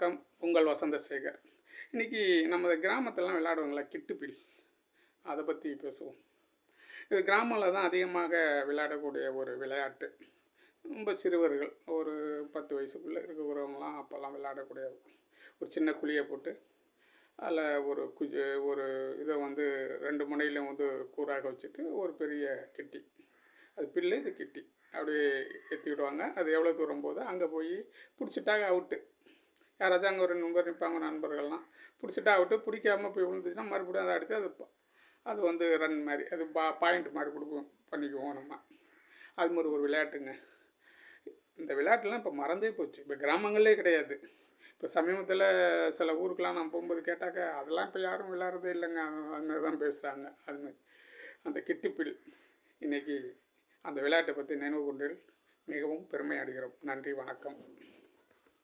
வணக்கம். உங்கள் வசந்த சேகர் இன்றைக்கி நம்ம கிராமத்திலலாம் விளையாடுவாங்களா கிட்டுப்பில். அதை பற்றி பேசுவோம். இது கிராமத்தில் தான் அதிகமாக விளையாடக்கூடிய ஒரு விளையாட்டு. ரொம்ப சிறுவர்கள் ஒரு பத்து வயசுக்குள்ளே இருக்கிறவங்களாம் அப்போல்லாம் விளையாடக்கூடிய ஒரு சின்ன குழியை போட்டு அதில் ஒரு குஜ ஒரு இதை வந்து ரெண்டு முனையிலும் வந்து கூறாக வச்சுட்டு ஒரு பெரிய கிட்டி. அது பில்லு இது கிட்டி. அப்படியே ஏற்றி விடுவாங்க அது எவ்வளோ தூரம் போதோ அங்கே போய் பிடிச்சிட்டாங்க அவுட்டு. யாராச்சும் அங்கே ஒரு நண்பர் நிற்பாங்க நண்பர்கள்லாம். பிடிச்சிட்டா அவுட்டு பிடிக்காம போய் விழுந்துச்சுன்னா மறுபடியும் அதை அடித்து அது அது வந்து ரன் மாதிரி அது பா பாயிண்ட் மாதிரி கொடுக்கும் பண்ணிக்குவோம் நம்ம. அது மாதிரி ஒரு விளையாட்டுங்க. இந்த விளையாட்டுலாம் இப்போ மறந்தே போச்சு. இப்போ கிராமங்களே கிடையாது. இப்போ சமீபத்தில் சில ஊருக்கெலாம் நான் போகும்போது கேட்டாக்க அதெல்லாம் இப்போ யாரும் விளையாடுறதே இல்லைங்க. அதுமாதிரி தான் பேசுகிறாங்க அது மாதிரி. அந்த கிட்டிப்பில். இன்னைக்கு அந்த விளையாட்டை பற்றி நினைவு கொண்டு மிகவும் பெருமை அடைகிறோம் நன்றி வணக்கம்.